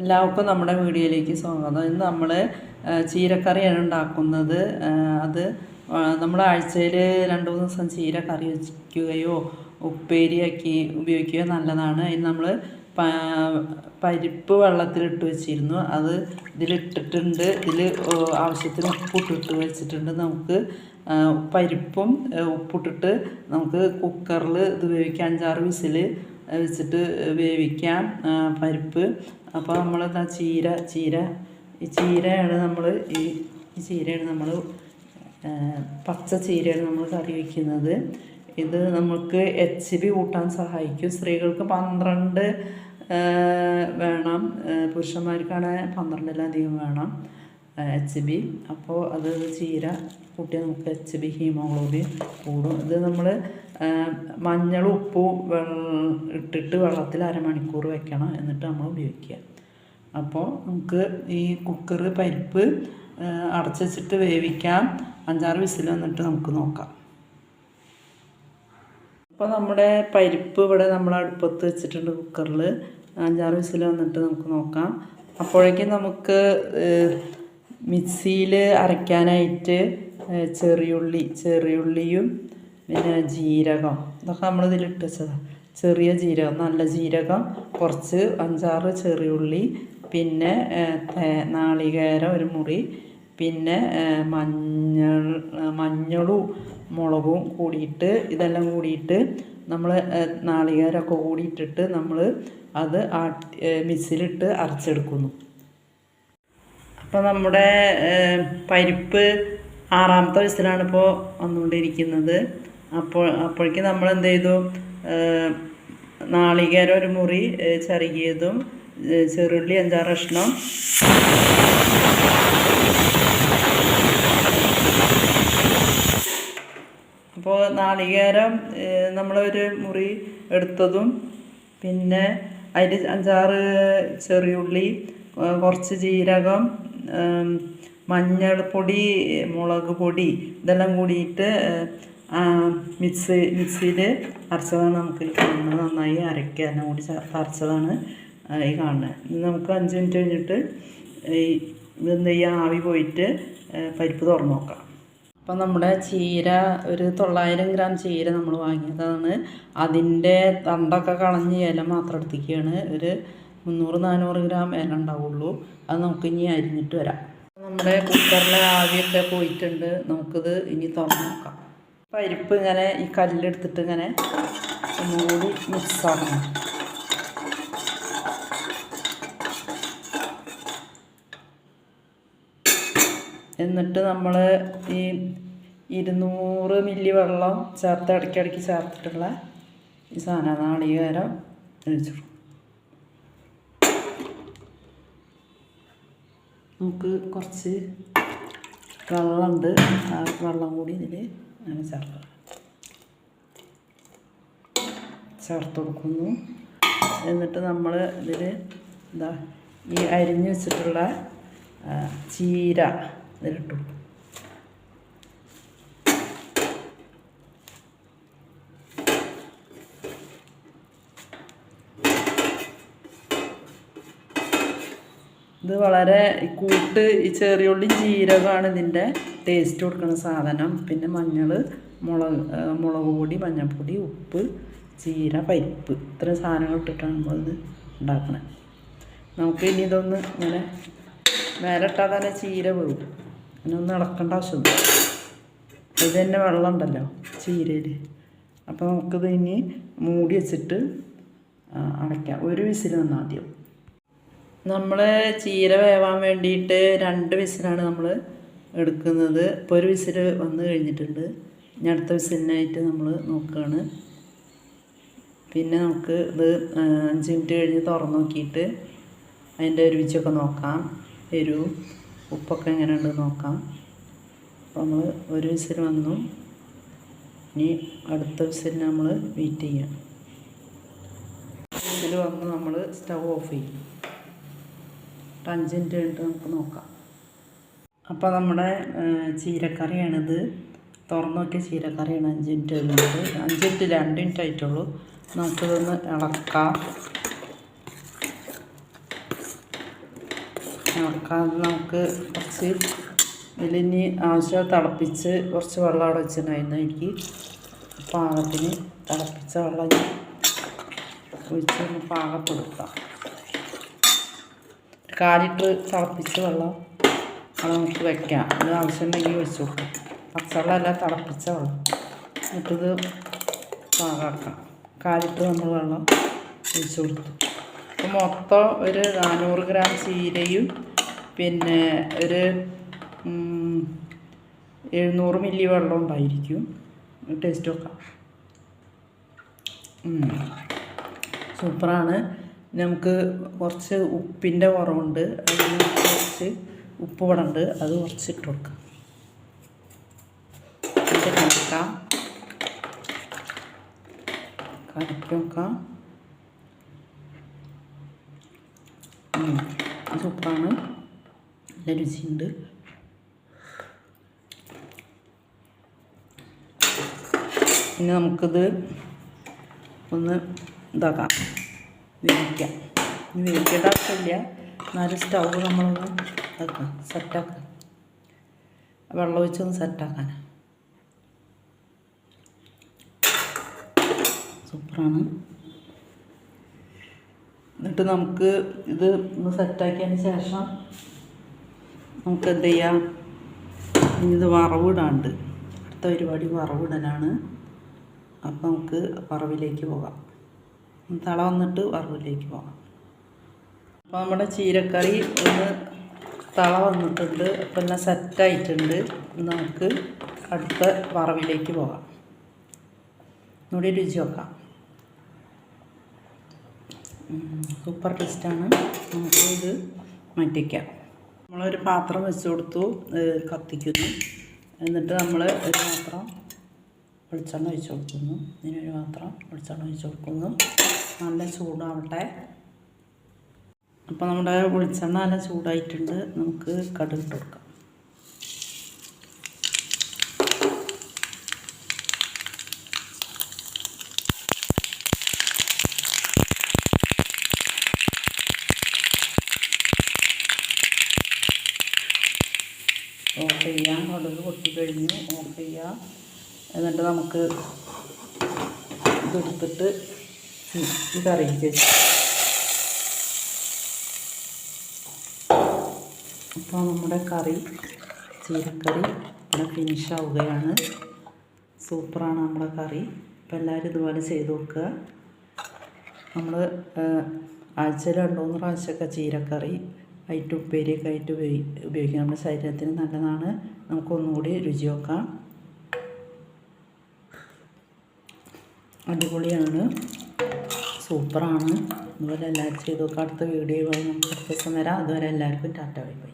എല്ലാവർക്കും നമ്മുടെ വീഡിയോയിലേക്ക് സ്വാഗതം. ഇന്ന് നമ്മൾ ചീരക്കറിയാണ് ഉണ്ടാക്കുന്നത്. അത് നമ്മൾ ആഴ്ചയിൽ രണ്ട് മൂന്ന് ദിവസം ചീര കറി വയ്ക്കുകയോ ഉപ്പേരിയാക്കി ഉപയോഗിക്കുകയോ നല്ലതാണ്. ഇന്ന് നമ്മൾ പരിപ്പ് വെള്ളത്തിലിട്ട് വെച്ചിരുന്നു. അത് ഇതിലിട്ടിട്ടുണ്ട്. ഇതിൽ ആവശ്യത്തിന് ഉപ്പിട്ടിട്ട് വെച്ചിട്ടുണ്ട്. നമുക്ക് പരിപ്പും ഉപ്പിട്ടിട്ട് നമുക്ക് കുക്കറിൽ ഇത് വേവിക്കാം അഞ്ചാറ് വിസിൽ വെച്ചിട്ട് വേവിക്കാം. പരിപ്പ് അപ്പോൾ നമ്മൾ എന്താ ചീര ചീര. ഈ ചീരയാണ് നമ്മൾ ഈ ഈ ചീരയാണ് നമ്മൾ പച്ച ചീരയാണ് നമ്മൾ കറി വയ്ക്കുന്നത് ഇത് നമുക്ക് എച്ച് ബി കൂട്ടാൻ സഹായിക്കും. സ്ത്രീകൾക്ക് പന്ത്രണ്ട് വേണം. പുരുഷന്മാർക്കാണെങ്കിൽ പന്ത്രണ്ടിലധികം വേണം. എച്ച് ബി അപ്പോൾ അത് ചീര കൂട്ടിയാൽ നമുക്ക് എച്ച് ബി ഹീമോഗ്ലോബിൻ കൂടും. ഇത് നമ്മൾ മഞ്ഞളും ഉപ്പും ഇട്ടിട്ട് വെള്ളത്തിൽ അരമണിക്കൂർ വെക്കണം എന്നിട്ട് നമ്മൾ ഉപയോഗിക്കുക. അപ്പോൾ നമുക്ക് ഈ കുക്കർ പരിപ്പ് അടച്ചിട്ട് വേവിക്കാം. അഞ്ചാറ് വിസിൽ വന്നിട്ട് നമുക്ക് നോക്കാം. അപ്പോൾ നമ്മുടെ പരിപ്പ് ഇവിടെ നമ്മൾ അടുപ്പത്ത് വെച്ചിട്ടുണ്ട് കുക്കറിൽ അഞ്ചാറ് വിസിൽ വന്നിട്ട് നമുക്ക് നോക്കാം. അപ്പോഴേക്കും നമുക്ക് മിക്സിയിൽ അരയ്ക്കാനായിട്ട് ചെറിയുള്ളി ചെറിയുള്ളിയും പിന്നെ ജീരകം. ഇതൊക്കെ നമ്മൾ ഇതിലിട്ട് വെച്ചതാണ് ചെറിയ ജീരകം നല്ല ജീരകം കുറച്ച് അഞ്ചാറ് ചെറിയുള്ളി പിന്നെ നാളികേരം ഒരു മുറി പിന്നെ മഞ്ഞൾ മഞ്ഞളും മുളകും കൂടിയിട്ട് ഇതെല്ലാം കൂടിയിട്ട് നമ്മൾ നാളികേരമൊക്കെ കൂടിയിട്ടിട്ട് നമ്മൾ അത് ആട്ടി മിക്സിയിലിട്ട് അരച്ചെടുക്കുന്നു. അപ്പോൾ നമ്മുടെ പരിപ്പ് ആറാമത്തെ വയസ്സിലാണ് ഇപ്പോൾ വന്നുകൊണ്ടിരിക്കുന്നത്. അപ്പോൾ അപ്പോഴേക്കും നമ്മൾ എന്ത് ചെയ്തു? നാളികേരം ഒരു മുറി ചെറുകിയതും ചെറുള്ളി അഞ്ചാറ് കഷ്ണം അപ്പോൾ നാളികേരം നമ്മളൊരു മുറി എടുത്തതും പിന്നെ അതിൽ അഞ്ചാറ് ചെറിയുള്ളി കുറച്ച് ജീരകം മഞ്ഞൾപ്പൊടി മുളക് പൊടി ഇതെല്ലാം കൂടിയിട്ട് മിക്സ് മിക്സിയിൽ അരച്ചതാണ് നമുക്ക് ഈ കാണുന്നത്. നന്നായി അരയ്ക്കുക. എല്ലാം കൂടി അരച്ചതാണ് ഈ കാണുന്നത്. ഇത് നമുക്ക് അഞ്ച് മിനിറ്റ് കഴിഞ്ഞിട്ട് ഈ ഇതെന്ത് ചെയ്യുക? ആവി പോയിട്ട് പരിപ്പ് തുറന്ന് നോക്കാം. അപ്പം നമ്മുടെ ചീര ഒരു തൊള്ളായിരം ഗ്രാം ചീര നമ്മൾ വാങ്ങിയതാണ്. അതിന്റെ തണ്ടൊക്കെ കളഞ്ഞ് ഇല മാത്രം എടുത്തിരിക്കുകയാണ്. ഒരു മുന്നൂറ് നാനൂറ് ഗ്രാം ഇല ഉണ്ടാവുള്ളൂ. അത് നമുക്ക് ഇനി അരിഞ്ഞിട്ട് വരാം. നമ്മുടെ കുക്കറിലെ ആവിയൊക്കെ പോയിട്ടുണ്ട്. നമുക്കിത് ഇനി തുറന്ന് നോക്കാം. പരിപ്പ് ഇങ്ങനെ ഈ കല്ലെടുത്തിട്ട് ഇങ്ങനെ ഒന്നുകൂടി മിക്സ് ആക്കണം. എന്നിട്ട് നമ്മൾ ഈ ഇരുന്നൂറ് മില്ലി വെള്ളം ചേർത്ത് ഇടയ്ക്കിടയ്ക്ക് ചേർത്തിട്ടുള്ള ഈ സാധനം നാളികേരം ഒഴിച്ചിടും. നമുക്ക് കുറച്ച് വെള്ളമുണ്ട്. ആ വെള്ളം കൂടി ഇതിൽ അങ്ങനെ ചേർക്കാം ചേർത്ത് കൊടുക്കുന്നു. എന്നിട്ട് നമ്മൾ ഇതിൽ എന്താ ഈ അരിഞ്ഞ് വെച്ചിട്ടുള്ള ചീര ഇതിലിട്ടു ഇത് വളരെ കൂട്ട് ഈ ചെറിയുള്ളി ജീരകമാണ് ഇതിന്റെ ടേസ്റ്റ് കൊടുക്കുന്ന സാധനം. പിന്നെ മഞ്ഞൾ മുളക് മുളക് പൊടി മഞ്ഞൾപ്പൊടി ഉപ്പ് ചീര പരിപ്പ്. ഇത്രയും സാധനങ്ങൾ ഇട്ടിട്ടാണ് നമ്മളിത് ഉണ്ടാക്കുന്നത് നമുക്ക് ഇനി ഇതൊന്ന് ഇങ്ങനെ മേലെ തന്നെ ചീര വീഴും. അങ്ങനെ ഒന്ന് ഇളക്കേണ്ട ആവശ്യമില്ല. ഇത് തന്നെ വെള്ളം ഉണ്ടല്ലോ ചീരയിൽ. അപ്പോൾ നമുക്കിത് ഇനി മൂടി വെച്ചിട്ട് അടയ്ക്കാം. ഒരു വിസിൽ വന്നാൽ ആദ്യം നമ്മൾ ചീര വേവാൻ വേണ്ടിയിട്ട് രണ്ട് വിസിലാണ് നമ്മൾ എടുക്കുന്നത്. ഇപ്പോൾ ഒരു വിസിൽ വന്നു കഴിഞ്ഞിട്ടുണ്ട്. ഇനി അടുത്ത വിസിലിനായിട്ട് നമ്മൾ നോക്കുകയാണ് പിന്നെ നമുക്ക് ഇത് അഞ്ച് മിനിറ്റ് കഴിഞ്ഞ് തുറന്ന് നോക്കിയിട്ട് അതിന്റെ രുചിയൊക്കെ നോക്കാം. എരിവും ഉപ്പൊക്കെ എങ്ങനെയുണ്ട് നോക്കാം. അപ്പോൾ നമ്മൾ ഒരു വിസിൽ വന്നു. ഇനി അടുത്ത വിസിലിന് നമ്മൾ വെയിറ്റ് ചെയ്യാം. വിസിൽ വന്ന് നമ്മൾ സ്റ്റൗ ഓഫ് ചെയ്യും. ഒരു ഉണ്ട് നമുക്ക് നോക്കാം. അപ്പോൾ നമ്മുടെ ചീരക്കറിയാണിത്. തുറന്നു നോക്കിയ ചീരക്കറിയാണ് അഞ്ച് മിനിറ്റ് കഴിഞ്ഞിട്ട്. അഞ്ച് മിനിറ്റ് രണ്ട് മിനിറ്റ് ആയിട്ടുള്ളൂ. നമുക്കിതൊന്ന് ഇളക്കാം. ഇളക്കാതെ നമുക്ക് കുറച്ച് ഇതിലിനി ആവശ്യം തിളപ്പിച്ച് കുറച്ച് വെള്ളം അവിടെ വെച്ചിട്ടുണ്ടായിരുന്നു എനിക്ക്. പാകത്തിന് തിളപ്പിച്ച വെള്ളം ഒഴിച്ചൊന്ന് പാകപ്പെടുത്താം. കാലിട്ട് തിളപ്പിച്ച വെള്ളം അത് നമുക്ക് വെക്കാം. അത് ആവശ്യമുണ്ടെങ്കിൽ വെച്ചു കൊടുക്കാം. പച്ചവെള്ളമല്ല തിളപ്പിച്ച വെള്ളം. എന്നിട്ടിത് പാകാക്കാം കാലിട്ട് നമ്മൾ വെള്ളം ഒഴിച്ച് കൊടുത്തു. അപ്പോൾ മൊത്തം ഒരു നാനൂറ് ഗ്രാം ചീരയും പിന്നെ ഒരു എഴുന്നൂറ് മില്ലി വെള്ളം ഉണ്ടായിരിക്കും. ടേസ്റ്റ് നോക്കാം. സൂപ്പറാണ്. നമുക്ക് കുറച്ച് ഉപ്പിന്റെ കുറവുണ്ട്. അതിന് കുറച്ച് ഉപ്പ് ഇവിടെ ഉണ്ട്. അത് കുറച്ച് ഇട്ട് കൊടുക്കാം. എന്നിട്ട് കലക്കാം നോക്കാം. സൂപ്പറാണ് നല്ല രുചിയുണ്ട്. പിന്നെ നമുക്കിത് ഒന്ന് ഇതാക്കാം. വേവിക്കാം. ഇനി വേവിക്കേണ്ട ആവശ്യമില്ല. എന്നാലും സ്റ്റൗ നമ്മളൊന്ന് ഇതാക്കാം സെറ്റാക്കാം. വെള്ളം ഒഴിച്ചൊന്ന് സെറ്റാക്കാൻ. സൂപ്പറാണ്. എന്നിട്ട് നമുക്ക് ഇത് ഒന്ന് സെറ്റാക്കിയതിന് ശേഷം നമുക്ക് എന്ത് ചെയ്യാം? ഇത് വറവിടാണ്ട്. അടുത്ത പരിപാടി വറവിടലാണ്. അപ്പം നമുക്ക് വറവിലേക്ക് പോകാം. തള വന്നിട്ട് വറവിലേക്ക് പോകാം. അപ്പോൾ നമ്മുടെ ചീരക്കറി ഒന്ന് തള വന്നിട്ടുണ്ട്. അപ്പോൾ എല്ലാം സെറ്റായിട്ടുണ്ട് നമുക്ക് അടുത്ത വറവിലേക്ക് പോകാം. ഒന്നുകൂടി രുചി നോക്കാം. സൂപ്പർ ടേസ്റ്റാണ് നമുക്ക് ഇത് മാറ്റിക്കാം നമ്മളൊരു പാത്രം വെച്ച് കൊടുത്തു കത്തിക്കുന്നു. എന്നിട്ട് നമ്മൾ ഒരു പാത്രം വെളിച്ചെണ്ണ ഒഴിച്ച് കൊടുക്കുന്നു. ഇതിനൊരു പാത്രം വെളിച്ചെണ്ണ ഒഴിച്ച് കൊടുക്കുന്നു. നല്ല ചൂടാവട്ടെ. അപ്പോൾ നമ്മുടെ വെളിച്ചെണ്ണ നല്ല ചൂടായിട്ടുണ്ട്. നമുക്ക് കടുക് ഇട്ട് കൊടുക്കാം. ഓഫ് ചെയ്യാം. കടുക് പൊട്ടിക്കഴിഞ്ഞു. ഓഫ് ചെയ്യാം. എന്നിട്ട് നമുക്ക് ഇതെടുത്തിട്ട് കറിക്ക് അപ്പോൾ നമ്മുടെ കറി ചീരക്കറി ഇവിടെ ഫിനിഷ് ആവുകയാണ്. സൂപ്പറാണ് നമ്മുടെ കറി. അപ്പോൾ എല്ലാവരും ഇതുപോലെ ചെയ്ത് നോക്കുക. നമ്മൾ ആഴ്ചയിൽ രണ്ട് മൂന്ന് പ്രാവശ്യമൊക്കെ ചീരക്കറി ആയിട്ട് ഉപ്പേരിയൊക്കെ ആയിട്ട് ഉപയോഗി ഉപയോഗിക്കാം. നമ്മുടെ ശരീരത്തിന് നല്ലതാണ്. നമുക്കൊന്നുകൂടി രുചി നോക്കാം. അടിപൊളിയാണ്. സൂപ്പറാണ്. എല്ലാവരും ചെയ്ത് നോക്കാം അടുത്ത വീഡിയോ നമുക്ക് അടുത്ത ദിവസം വരാം. അതുവരെ എല്ലാവർക്കും ടാറ്റ ബൈ ബൈ.